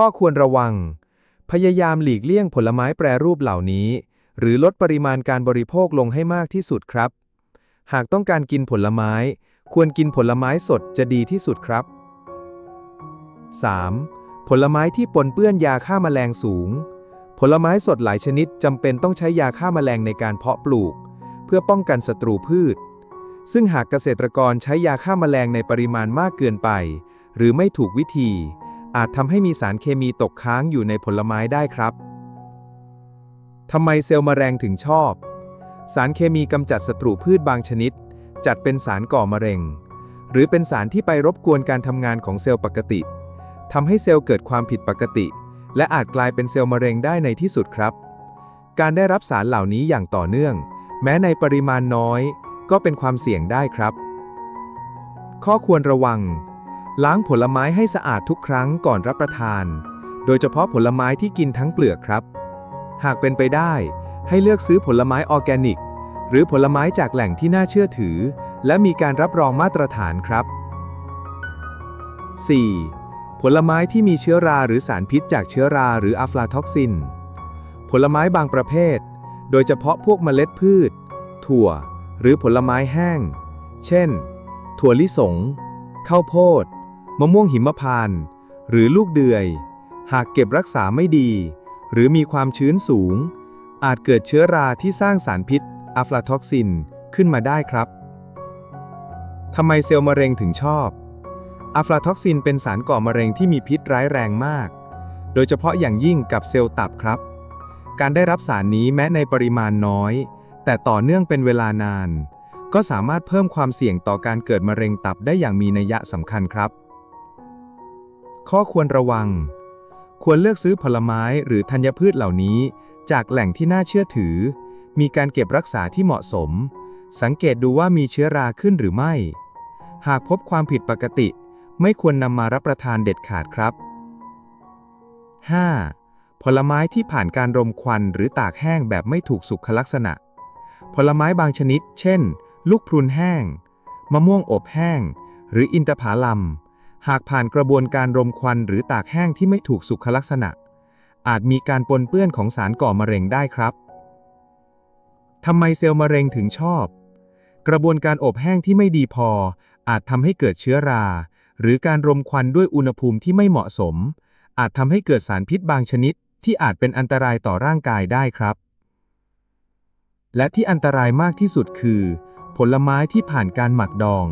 ข้อควรระวัง พยายามหลีกเลี่ยงผลไม้แปรรูปเหล่านี้ หรือลดปริมาณการบริโภคลงให้มากที่สุดครับ หากต้องการกินผลไม้ ควรกินผลไม้สดจะดีที่สุดครับ 3. ผลไม้ที่ปนเปื้อนยาฆ่าแมลงสูง ผลไม้สดหลายชนิดจำเป็นต้องใช้ยาฆ่าแมลงในการเพาะปลูก เพื่อป้องกันศัตรูพืช ซึ่งหากเกษตรกรใช้ยาฆ่าแมลงในปริมาณมากเกินไป หรือไม่ถูกวิธี อาจทำให้มีสารเคมีตกค้างอยู่ในผลไม้ได้ครับ ทำไมเซลล์แมลงถึงชอบ สารเคมีกำจัดศัตรูพืชบางชนิด จัดเป็นสารก่อมะเร็ง หรือเป็นสารที่ไปรบกวนการทำงานของเซลล์ปกติทำให้เซลล์เกิดความผิดปกติ และอาจกลายเป็นเซลล์มะเร็งได้ในที่สุดครับ การได้รับสารเหล่านี้อย่างต่อเนื่อง แม้ในปริมาณน้อย ก็เป็นความเสี่ยงได้ครับ ข้อควรระวัง ล้างผลไม้ให้สะอาดทุกครั้งก่อนรับประทาน โดยเฉพาะผลไม้ที่กินทั้งเปลือกครับ หากเป็นไปได้ ให้เลือกซื้อผลไม้ออร์แกนิก หรือผลไม้จากแหล่งที่น่าเชื่อถือ และมีการรับรองมาตรฐานครับ 4. ผลไม้ที่มีเชื้อราหรือสารพิษจากเชื้อราหรืออะฟลาท็อกซิน ผลไม้บางประเภท โดยเฉพาะพวกเมล็ดพืช ถั่ว หรือผลไม้แห้ง เช่น ถั่วลิสง ข้าวโพด มะม่วงหิมพานต์หรือลูกเดือย หากเก็บรักษาไม่ดี หรือมีความชื้นสูง อาจเกิดเชื้อราที่สร้างสารพิษอะฟลาท็อกซินขึ้นมาได้ครับทำไมเซลล์มะเร็งถึงชอบอะฟลาท็อกซินเป็นสารก่อมะเร็งที่มีพิษร้ายแรงมาก โดยเฉพาะอย่างยิ่งกับเซลล์ตับครับ การได้รับสารนี้แม้ในปริมาณน้อย แต่ต่อเนื่องเป็นเวลานาน ก็สามารถเพิ่มความเสี่ยงต่อการเกิดมะเร็งตับได้อย่างมีนัยสำคัญครับ ข้อควรระวัง ควรเลือกซื้อผลไม้หรือธัญพืชเหล่านี้ จากแหล่งที่น่าเชื่อถือ มีการเก็บรักษาที่เหมาะสม สังเกตดูว่ามีเชื้อราขึ้นหรือไม่ หากพบความผิดปกติ ไม่ควรนำมารับประทานเด็ดขาดครับ 5. ผลไม้ที่ผ่านการรมควันหรือตากแห้งแบบไม่ถูกสุขลักษณะ ผลไม้บางชนิด เช่น ลูกพรุนแห้ง มะม่วงอบแห้ง หรืออินทผลัม หากผ่านกระบวนการรมควันหรือตากแห้งที่ไม่ถูกสุขลักษณะ อาจมีการปนเปื้อนของสารก่อมะเร็งได้ครับทำไมเซลล์มะเร็งถึงชอบ กระบวนการอบแห้งที่ไม่ดีพอ อาจทำให้เกิดเชื้อรา หรือการรมควันด้วยอุณหภูมิที่ไม่เหมาะสม อาจทำให้เกิดสารพิษบางชนิด ที่อาจเป็นอันตรายต่อร่างกายได้ครับ และที่อันตรายมากที่สุดคือ ผลไม้ที่ผ่านการหมักดอง